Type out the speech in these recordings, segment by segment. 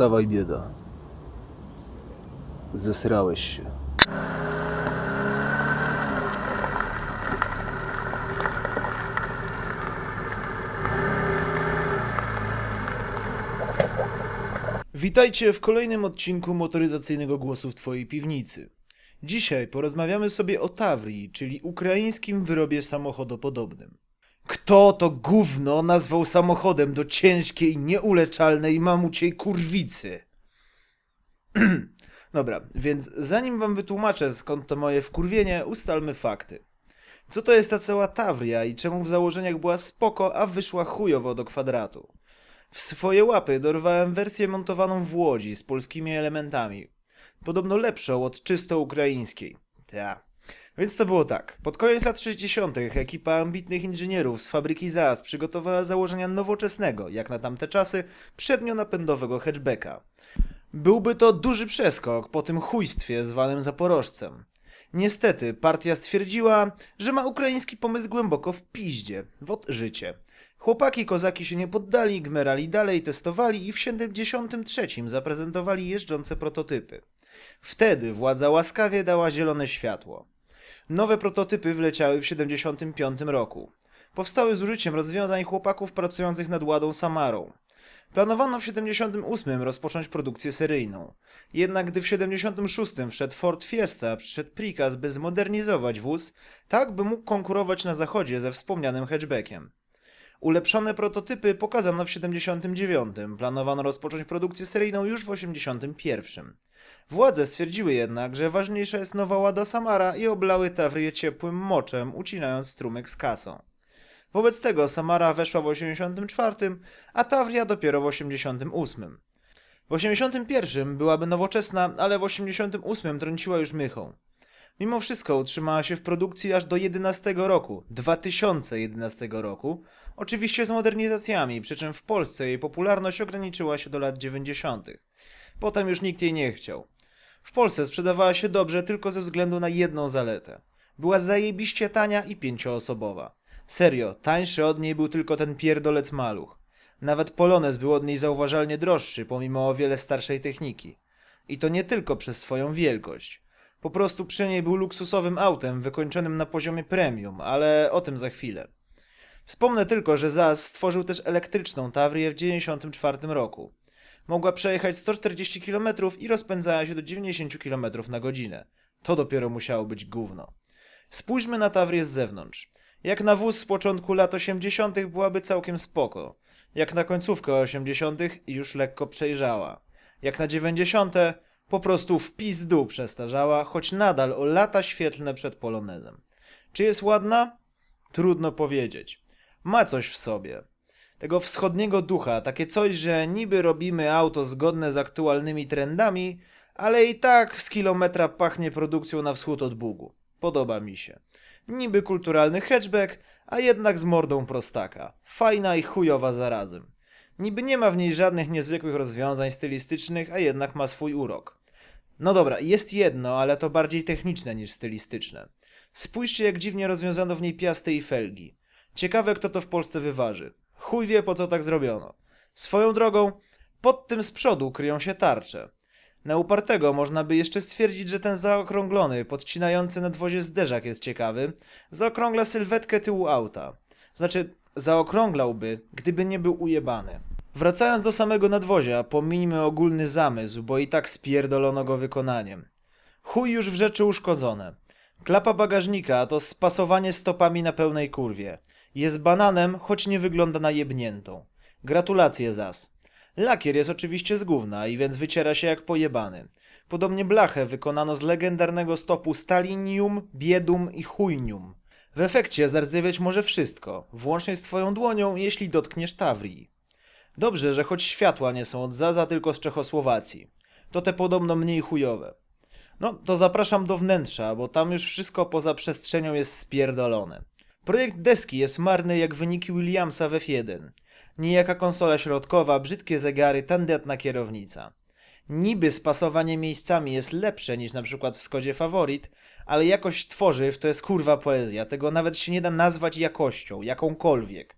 Wstawaj bieda. Zesrałeś się. Witajcie w kolejnym odcinku motoryzacyjnego głosu w Twojej piwnicy. Dzisiaj porozmawiamy sobie o Tavrii, czyli ukraińskim wyrobie samochodopodobnym. Kto to gówno nazwał samochodem do ciężkiej, nieuleczalnej mamuciej kurwicy? Dobra, więc zanim wam wytłumaczę skąd to moje wkurwienie, ustalmy fakty. Co to jest ta cała Tavria i czemu w założeniach była spoko, a wyszła chujowo do kwadratu? W swoje łapy dorwałem wersję montowaną w Łodzi z polskimi elementami. Podobno lepszą od czysto ukraińskiej. Ta. Więc to było tak. Pod koniec lat 60. ekipa ambitnych inżynierów z fabryki ZAS przygotowała założenia nowoczesnego, jak na tamte czasy, przednionapędowego hatchbacka. Byłby to duży przeskok po tym chujstwie zwanym Zaporożcem. Niestety, partia stwierdziła, że ma ukraiński pomysł głęboko w piździe, w odżycie. Chłopaki kozaki się nie poddali, gmerali dalej, testowali i w 73 zaprezentowali jeżdżące prototypy. Wtedy władza łaskawie dała zielone światło. Nowe prototypy wleciały w 75 roku. Powstały z użyciem rozwiązań chłopaków pracujących nad Ładą Samarą. Planowano w 78 rozpocząć produkcję seryjną. Jednak gdy w 76 wszedł Ford Fiesta, przyszedł prikaz, by zmodernizować wóz, tak by mógł konkurować na zachodzie ze wspomnianym hatchbackiem. Ulepszone prototypy pokazano w 79. Planowano rozpocząć produkcję seryjną już w 81. Władze stwierdziły jednak, że ważniejsza jest nowa Łada Samara i oblały Tawrię ciepłym moczem, ucinając strumyk z kasą. Wobec tego Samara weszła w 84, a Tawria dopiero w 88. W 81 byłaby nowoczesna, ale w 88 trąciła już mychą. Mimo wszystko utrzymała się w produkcji aż do 11 roku, 2011 roku, oczywiście z modernizacjami, przy czym w Polsce jej popularność ograniczyła się do lat 90. Potem już nikt jej nie chciał. W Polsce sprzedawała się dobrze tylko ze względu na jedną zaletę. Była zajebiście tania i pięcioosobowa. Serio, tańszy od niej był tylko ten pierdolec maluch. Nawet Polonez był od niej zauważalnie droższy, pomimo o wiele starszej techniki. I to nie tylko przez swoją wielkość. Po prostu przy niej był luksusowym autem wykończonym na poziomie premium, ale o tym za chwilę. Wspomnę tylko, że ZAZ stworzył też elektryczną Tavrię w 1994 roku. Mogła przejechać 140 km i rozpędzała się do 90 km na godzinę. To dopiero musiało być gówno. Spójrzmy na Tavrię z zewnątrz. Jak na wóz z początku lat 80. byłaby całkiem spoko. Jak na końcówkę 80. już lekko przejrzała. Jak na 90. po prostu w pizdu przestarzała, choć nadal o lata świetlne przed polonezem. Czy jest ładna? Trudno powiedzieć. Ma coś w sobie. Tego wschodniego ducha, takie coś, że niby robimy auto zgodne z aktualnymi trendami, ale i tak z kilometra pachnie produkcją na wschód od Bugu. Podoba mi się. Niby kulturalny hatchback, a jednak z mordą prostaka. Fajna i chujowa zarazem. Niby nie ma w niej żadnych niezwykłych rozwiązań stylistycznych, a jednak ma swój urok. No dobra, jest jedno, ale to bardziej techniczne niż stylistyczne. Spójrzcie, jak dziwnie rozwiązano w niej piasty i felgi. Ciekawe, kto to w Polsce wyważy. Chuj wie, po co tak zrobiono. Swoją drogą, pod tym z przodu kryją się tarcze. Na upartego można by jeszcze stwierdzić, że ten zaokrąglony, podcinający nadwozie zderzak jest ciekawy, zaokrągla sylwetkę tyłu auta. Znaczy, zaokrąglałby, gdyby nie był ujebany. Wracając do samego nadwozia, pominijmy ogólny zamysł, bo i tak spierdolono go wykonaniem. Chuj już w rzeczy uszkodzone. Klapa bagażnika to spasowanie stopami na pełnej kurwie. Jest bananem, choć nie wygląda na jebniętą. Gratulacje zas. Lakier jest oczywiście z gówna i więc wyciera się jak pojebany. Podobnie blachę wykonano z legendarnego stopu stalinium, biedum i chujnium. W efekcie zardzewieć może wszystko, włącznie z twoją dłonią, jeśli dotkniesz Tawrii. Dobrze, że choć światła nie są od Zaza, tylko z Czechosłowacji. To te podobno mniej chujowe. No, to zapraszam do wnętrza, bo tam już wszystko poza przestrzenią jest spierdolone. Projekt deski jest marny jak wyniki Williamsa w F1. Nijaka konsola środkowa, brzydkie zegary, tandetna kierownica. Niby spasowanie miejscami jest lepsze niż na przykład w Skodzie Favorit, ale jakość tworzyw to jest kurwa poezja. Tego nawet się nie da nazwać jakością, jakąkolwiek.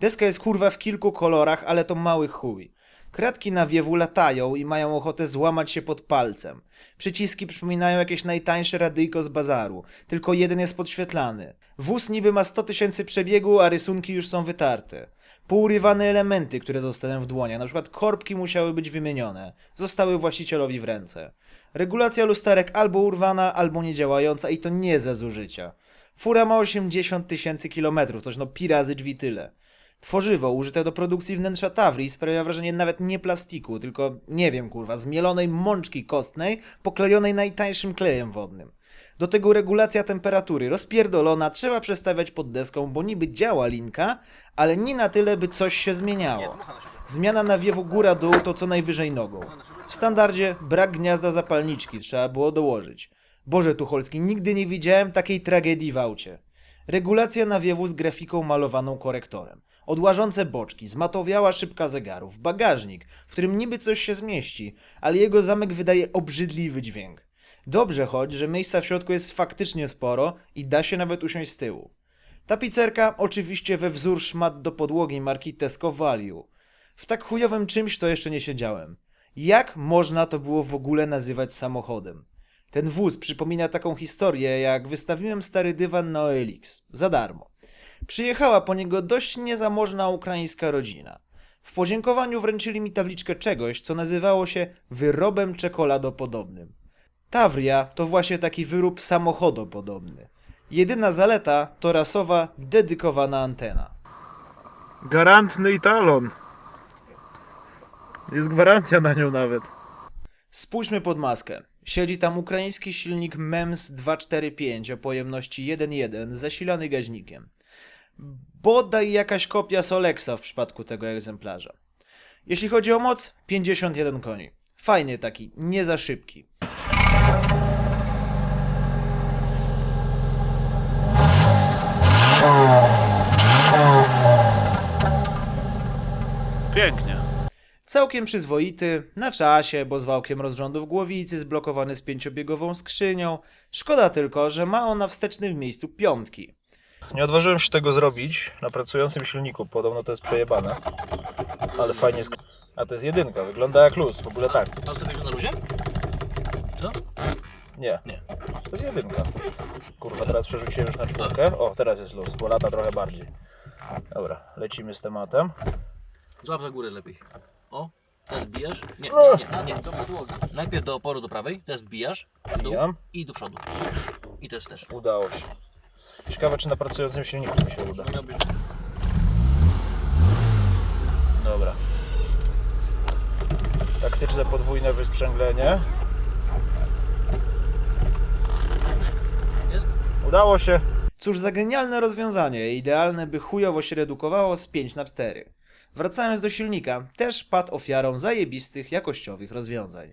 Deska jest kurwa w kilku kolorach, ale to mały chuj. Kratki na wiewu latają i mają ochotę złamać się pod palcem. Przyciski przypominają jakieś najtańsze radyjko z bazaru, tylko jeden jest podświetlany. Wóz niby ma 100 tysięcy przebiegu, a rysunki już są wytarte. Pourywane elementy, które zostały w dłoniach, na przykład korbki musiały być wymienione, zostały właścicielowi w ręce. Regulacja lusterek albo urwana, albo niedziałająca i to nie ze zużycia. Fura ma 80 tysięcy kilometrów, coś no pi razy drzwi tyle. Tworzywo użyte do produkcji wnętrza Tawrii sprawia wrażenie nawet nie plastiku, tylko nie wiem kurwa, zmielonej mączki kostnej poklejonej najtańszym klejem wodnym. Do tego regulacja temperatury, rozpierdolona, trzeba przestawiać pod deską, bo niby działa linka, ale nie na tyle, by coś się zmieniało. Zmiana nawiewu góra-dół to co najwyżej nogą. W standardzie brak gniazda zapalniczki, trzeba było dołożyć. Boże Tucholski, nigdy nie widziałem takiej tragedii w aucie. Regulacja nawiewu z grafiką malowaną korektorem. Odłażące boczki, zmatowiała szybka zegarów, bagażnik, w którym niby coś się zmieści, ale jego zamek wydaje obrzydliwy dźwięk. Dobrze choć, że miejsca w środku jest faktycznie sporo i da się nawet usiąść z tyłu. Tapicerka oczywiście we wzór szmat do podłogi marki Tesco Value. W tak chujowym czymś to jeszcze nie siedziałem. Jak można to było w ogóle nazywać samochodem? Ten wóz przypomina taką historię, jak wystawiłem stary dywan na OLX. Za darmo. Przyjechała po niego dość niezamożna ukraińska rodzina. W podziękowaniu wręczyli mi tabliczkę czegoś, co nazywało się wyrobem czekoladopodobnym. Tawria to właśnie taki wyrób samochodopodobny. Jedyna zaleta to rasowa, dedykowana antena. Garantny talon. Jest gwarancja na nią nawet. Spójrzmy pod maskę. Siedzi tam ukraiński silnik MEMS 245 o pojemności 1.1 zasilany gaźnikiem. Bodaj jakaś kopia Solexa w przypadku tego egzemplarza. Jeśli chodzi o moc, 51 koni. Fajny taki, nie za szybki. Pięknie. Całkiem przyzwoity, na czasie, bo z wałkiem rozrządów głowicy, zblokowany z pięciobiegową skrzynią. Szkoda tylko, że ma ona wsteczny w miejscu piątki. Nie odważyłem się tego zrobić na pracującym silniku. Podobno to jest przejebane. Ale fajnie sk... A to jest jedynka, wygląda jak luz, w ogóle tak. A ustawiłeś na luzie? Co? Nie, Nie. to jest jedynka. Kurwa, teraz przerzuciłem już na czwórkę. O, teraz jest luz, bo lata trochę bardziej. Dobra, lecimy z tematem. Złap za górę lepiej. O, teraz wbijasz. Nie, nie, nie, nie. Do podłogi. Najpierw do oporu do prawej, teraz wbijasz w dół Wbijam. i do przodu. I to jest też. Udało się. Ciekawe, czy na pracującym silniku mi się uda. Dobra. Taktyczne podwójne wysprzęglenie. Jest? Udało się. Cóż za genialne rozwiązanie, idealne by chujowo się redukowało z 5 na 4. Wracając do silnika, też padł ofiarą zajebistych jakościowych rozwiązań.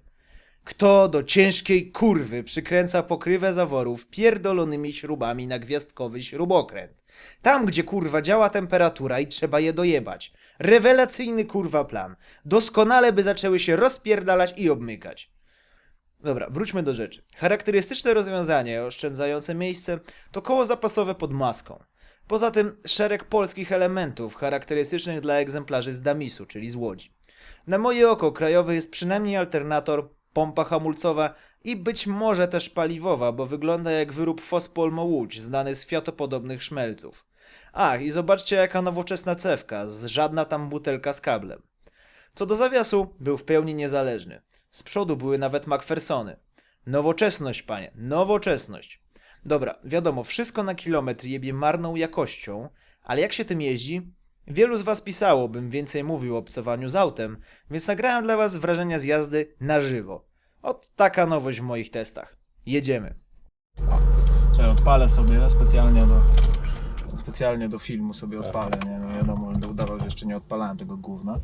Kto do ciężkiej kurwy przykręca pokrywę zaworów pierdolonymi śrubami na gwiazdkowy śrubokręt? Tam, gdzie kurwa działa temperatura i trzeba je dojebać. Rewelacyjny kurwa plan. Doskonale by zaczęły się rozpierdalać i obmykać. Dobra, wróćmy do rzeczy. Charakterystyczne rozwiązanie oszczędzające miejsce to koło zapasowe pod maską. Poza tym szereg polskich elementów charakterystycznych dla egzemplarzy z Damisu, czyli z Łodzi. Na moje oko krajowy jest przynajmniej alternator, pompa hamulcowa i być może też paliwowa, bo wygląda jak wyrób Fospolmo Łódź, znany z fiatopodobnych szmelców. Ach, i zobaczcie jaka nowoczesna cewka, z żadna tam butelka z kablem. Co do zawiasu, był w pełni niezależny. Z przodu były nawet MacPhersony. Nowoczesność, panie, nowoczesność. Dobra, wiadomo, wszystko na kilometr jebie marną jakością, ale jak się tym jeździ? Wielu z was pisało, bym więcej mówił o obcowaniu z autem, więc nagrałem dla was wrażenia z jazdy na żywo. Ot taka nowość w moich testach. Jedziemy. Czekaj, odpalę sobie specjalnie do, specjalnie do filmu sobie odpalę, nie no wiadomo, będę udawał, że jeszcze nie odpalałem tego gówna.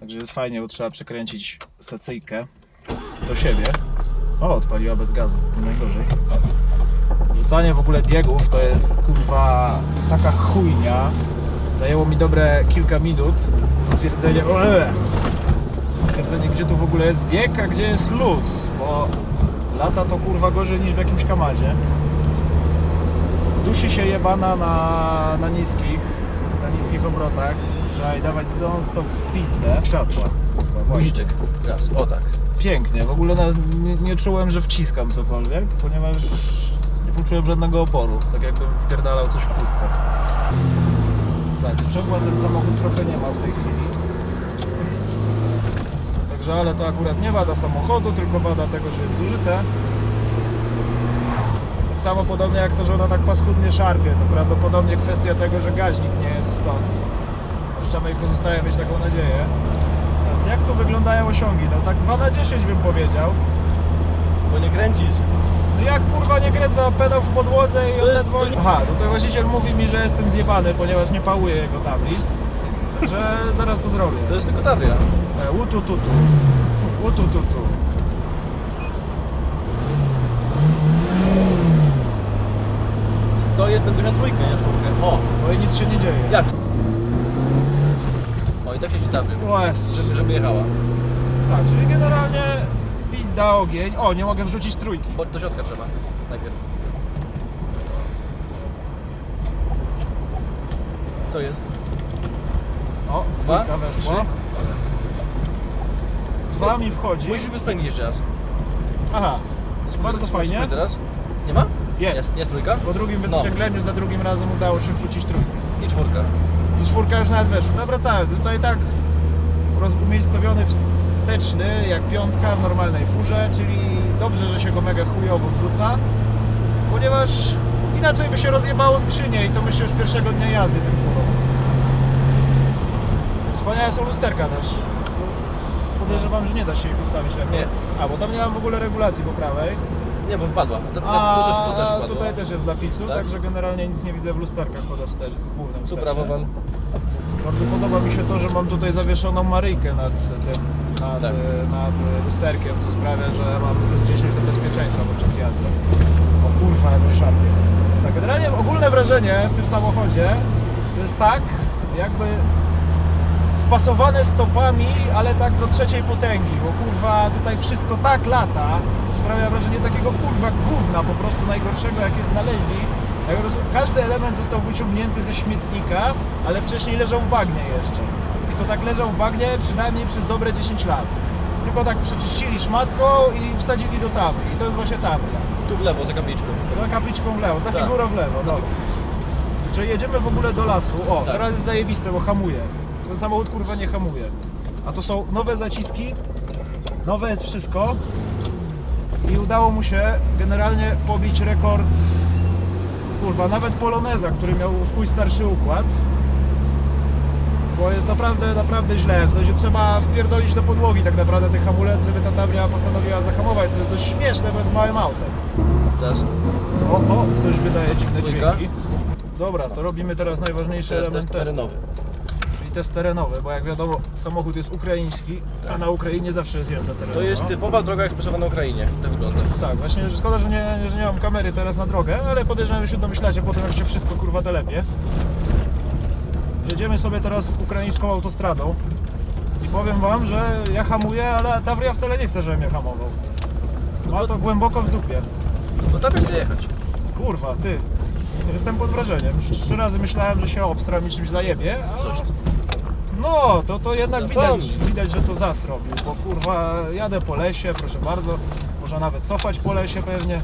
Także jest fajnie, bo trzeba przekręcić stacyjkę do siebie. O, odpaliła bez gazu, najgorzej. Rzucanie w ogóle biegów to jest kurwa taka chujnia. Zajęło mi dobre kilka minut stwierdzenie, Oe! stwierdzenie gdzie tu w ogóle jest bieg, a gdzie jest luz, bo lata to kurwa gorzej niż w jakimś kamazie. Dusi się jebana na, na niskich na niskich obrotach trzeba jej dawać non-stop w pizdę. Światła. Guziczek. Raz. O tak. Pięknie, w ogóle na, nie, nie czułem, że wciskam cokolwiek, ponieważ nie poczułem żadnego oporu, tak jakbym wpierdalał coś w pustkę. Sprzęgła ten samochód trochę nie ma w tej chwili. Także, ale to akurat nie wada samochodu, tylko wada tego, że jest zużyte. Tak samo podobnie jak to, że ona tak paskudnie szarpie, to prawdopodobnie kwestia tego, że gaźnik nie jest stąd. Przynajmniej pozostaje mieć taką nadzieję. Teraz jak tu wyglądają osiągi? No tak 2 na 10 bym powiedział. Bo nie kręcisz. No jak kurwa nie kręca pedał w podłodze i jest- ledwo... Aha, tutaj właściciel mówi mi, że jestem zjebany, ponieważ nie pałuje jego tabli. Także zaraz to zrobię. To jest tylko Tavria. E, Utu tutu. Utu tutu. To jest będę na trójkę, nie czwórkę. O, Bo i nic się nie dzieje. jak? O i tak siedzi Tavria. O, jest. Żeby, żeby jechała. Tak, czyli generalnie pizda ogień. O, nie mogę wrzucić trójki. Bo do środka trzeba. Najpierw. Co jest? O, Dwa? dwójka weszła. Trzy? Dwa mi wchodzi. Musisz wystąpić jeszcze raz. Aha, bardzo fajnie. Teraz. Nie ma? Jest. Jest, jest trójka? Po drugim wysprzęgleniu za drugim razem udało się wrzucić trójkę. I czwórka. I czwórka już nawet weszła. No wracając, tutaj tak roz- umiejscowiony wsteczny, jak piątka w normalnej furze, czyli dobrze, że się go mega chujowo wrzuca, ponieważ inaczej by się rozjebało skrzynię i to myślę już pierwszego dnia jazdy tym furą. Wspaniałe są lusterka też. Podejrzewam, że nie da się ich ustawić lepiej. Nie. A, bo tam nie mam w ogóle regulacji po prawej. Nie, bo wpadła. To, to, A to też, to też wpadło. tutaj też jest napisu, Tak? także generalnie nic nie widzę w lusterkach poza wstecz, głównym Tu wstecznym. prawo wam. Bardzo podoba mi się to, że mam tutaj zawieszoną Maryjkę nad tym, nad, Tak. nad lusterkiem, co sprawia, że mam plus 10 do bezpieczeństwa podczas jazdy. O kurwa, już szarpie. Tak, generalnie ogólne wrażenie w tym samochodzie to jest tak, jakby spasowane stopami, ale tak do trzeciej potęgi, bo kurwa tutaj wszystko tak lata, sprawia wrażenie takiego kurwa gówna po prostu najgorszego jakie znaleźli. Każdy element został wyciągnięty ze śmietnika, ale wcześniej leżał w bagnie jeszcze. I to tak leżał w bagnie przynajmniej przez dobre 10 lat. Tylko tak przeczyścili szmatką i wsadzili do tabli. I to jest właśnie tabla. Tu w lewo, za kapliczką. Za kapliczką w lewo, za Tak. figurą w lewo. Dobra. Czyli jedziemy w ogóle do lasu. O, Tak. teraz jest zajebiste, bo hamuje. Ten samochód kurwa nie hamuje. A to są nowe zaciski, nowe jest wszystko. I udało mu się generalnie pobić rekord kurwa, nawet Poloneza, który miał w chuj starszy układ. Bo jest naprawdę, naprawdę źle. W sensie trzeba wpierdolić do podłogi tak naprawdę tych hamulec, żeby ta Tavria postanowiła zahamować, co jest dość śmieszne, bo jest małym autem. Teraz. O, o, coś wydaje dziwne Dwójka. dźwięki. Dobra, to robimy teraz najważniejszy Teraz element test testu. terenowy. Czyli test terenowy, bo jak wiadomo, samochód jest ukraiński, a na Ukrainie zawsze jest jazda terenowa. To jest typowa droga ekspresowa na Ukrainie. Tak wygląda. Tak, właśnie że szkoda, że nie, że nie mam kamery teraz na drogę, ale podejrzewam, że się domyślacie potem, jak się wszystko kurwa telepie. Jedziemy sobie teraz ukraińską autostradą i powiem wam, że ja hamuję, ale Tavria wcale nie chce, żebym ja hamował. Ma to głęboko w dupie. No tam chcę jechać. Kurwa, ty. Jestem pod wrażeniem. Już Trzy razy myślałem, że się obstram i czymś zajebie. a- Coś. No, to, to jednak widać, widać, że to zas robił, bo kurwa jadę po lesie, proszę bardzo. Można nawet cofać po lesie pewnie.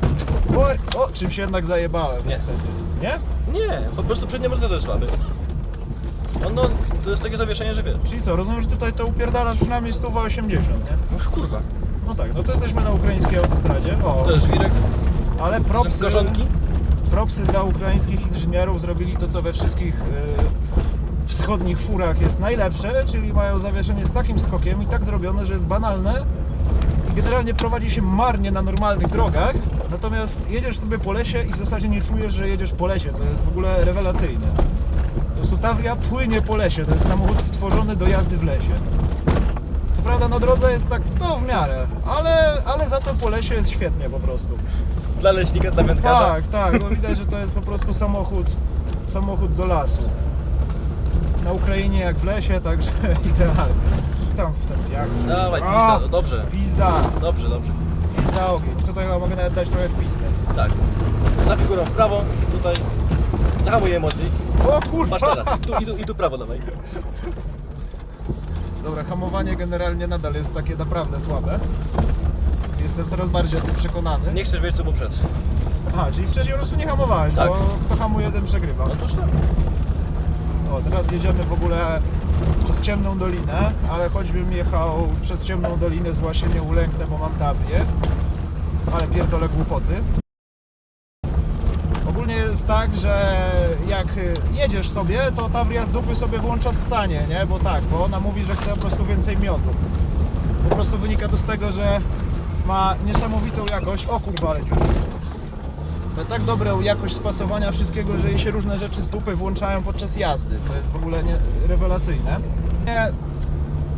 Oj, o, czymś jednak zajebałem Nie. niestety. Nie? Nie, po prostu przednie to jest słaby. On, no, to jest takie zawieszenie, że wiesz. Czyli co, rozumiem, że tutaj to upierdala przynajmniej 180, nie? No kurwa. No tak, no to jesteśmy na ukraińskiej autostradzie. O, To jest żwirek. ale propsy, korzonki. propsy dla ukraińskich inżynierów zrobili to, co we wszystkich y, wschodnich furach jest najlepsze, czyli mają zawieszenie z takim skokiem i tak zrobione, że jest banalne i generalnie prowadzi się marnie na normalnych drogach, natomiast jedziesz sobie po lesie i w zasadzie nie czujesz, że jedziesz po lesie, co jest w ogóle rewelacyjne. Tavria płynie po lesie, to jest samochód stworzony do jazdy w lesie. Co prawda na drodze jest tak, no w miarę, ale, ale za to po lesie jest świetnie po prostu. Dla leśnika, dla wędkarza. Tak, tak, no widać, że to jest po prostu samochód, samochód do lasu. Na Ukrainie jak w lesie, także idealnie. Tam w ten jak. Dawaj, A, pizda. Dobrze. Pizda, Dobrze, dobrze. pizda ogień. Tutaj chyba mogę nawet dać trochę w pizdę. Tak. Za figurą w prawo, tutaj. Zahamuj emocji. O kurwa! Patrz teraz. Tu, i, tu, I tu prawo dawaj. Dobra, hamowanie generalnie nadal jest takie naprawdę słabe. Jestem coraz bardziej o tym przekonany. Nie chcesz wiedzieć co było przed. Aha, czyli wcześniej po prostu nie hamowałeś, Tak. bo kto hamuje, ten przegrywa. No toż tak. O, teraz jedziemy w ogóle przez ciemną dolinę, ale choćbym jechał przez ciemną dolinę, się nie ulęknę, bo mam tablię. Ale pierdolę głupoty. Tak, że jak jedziesz sobie, to Tavria z dupy sobie włącza ssanie, nie? Bo tak, bo ona mówi, że chce po prostu więcej miodu. Po prostu wynika to z tego, że ma niesamowitą jakość. O kurwa. Ma tak dobrą jakość spasowania wszystkiego, że jej się różne rzeczy z dupy włączają podczas jazdy, co jest w ogóle nie, rewelacyjne.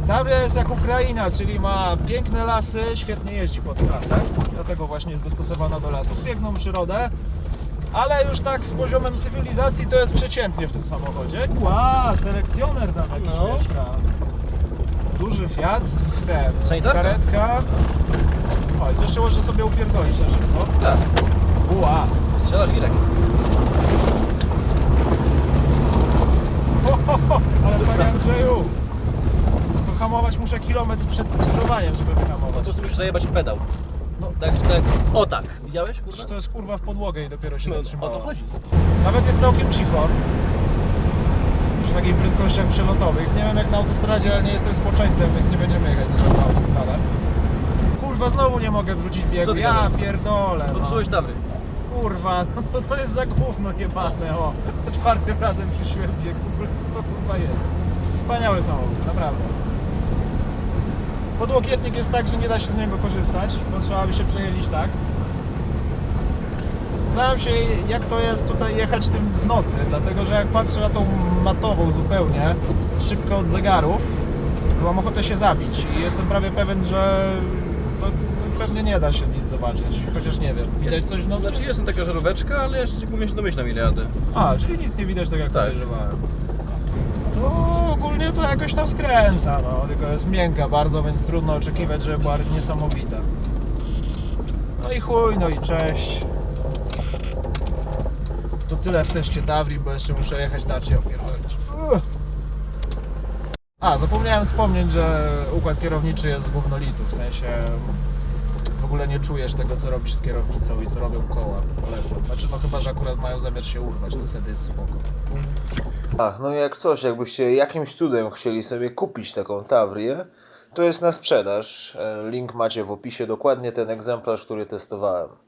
Tavria jest jak Ukraina, czyli ma piękne lasy, świetnie jeździ po tych lasach, dlatego właśnie jest dostosowana do lasów, piękną przyrodę, ale już tak z poziomem cywilizacji to jest przeciętnie w tym samochodzie. Ła, selekcjoner tam jakiś No. mieszka. Duży Fiat, ten, Sanitarka. karetka. Oj, to jeszcze można sobie upierdolić na szybko. Tak. Ła, Strzelasz Irek. ho, ho, ho, ale panie Andrzeju, to hamować muszę kilometr przed skrzyżowaniem, żeby Po wyhamować. prostu musisz zajebać pedał. No. Tak, tak. O tak. Widziałeś kurwa? Przecież to jest kurwa w podłogę i dopiero się No, o zatrzymało. to chodzi. Nawet jest całkiem cicho. Przy takich prędkościach przelotowych. Nie wiem jak na autostradzie, ale nie jestem spoczęciem, więc nie będziemy jechać na żadną autostradę. Kurwa, znowu nie mogę wrzucić biegu. Co ty Ja gadasz? pierdolę. No. Popsułeś tawry. Kurwa, no to jest za gówno jebane, o. Za czwartym razem wrzuciłem bieg. W ogóle co to kurwa jest? Wspaniały samochód, naprawdę. Podłokietnik jest tak, że nie da się z niego korzystać, bo trzeba by się przejęlić tak. Zastanawiam się, jak to jest tutaj jechać tym w nocy, dlatego że jak patrzę na tą matową zupełnie, szybko od zegarów, to mam ochotę się zabić i jestem prawie pewien, że to pewnie nie da się nic zobaczyć, chociaż nie wiem. Widać coś w nocy? Znaczy jest tam taka żaróweczka, ale ja się tylko się domyślam ile jadę. A, czyli nic nie widać tak jak Tak. podejrzewałem. Ogólnie to jakoś tam skręca, no, tylko jest miękka bardzo, więc trudno oczekiwać, że była niesamowita. No i chuj, no i cześć. To tyle w teście Tawri, bo jeszcze muszę jechać Dacia opierdolić. A, zapomniałem wspomnieć, że układ kierowniczy jest z gównolitu, w sensie ogóle nie czujesz tego, co robisz z kierownicą i co robią koła. Polecam. Znaczy, no chyba, że akurat mają zamiar się urwać, to wtedy jest spoko. Ach, no jak coś, jakbyście jakimś cudem chcieli sobie kupić taką Tavrię, to jest na sprzedaż. E, Link macie w opisie, dokładnie ten egzemplarz, który testowałem.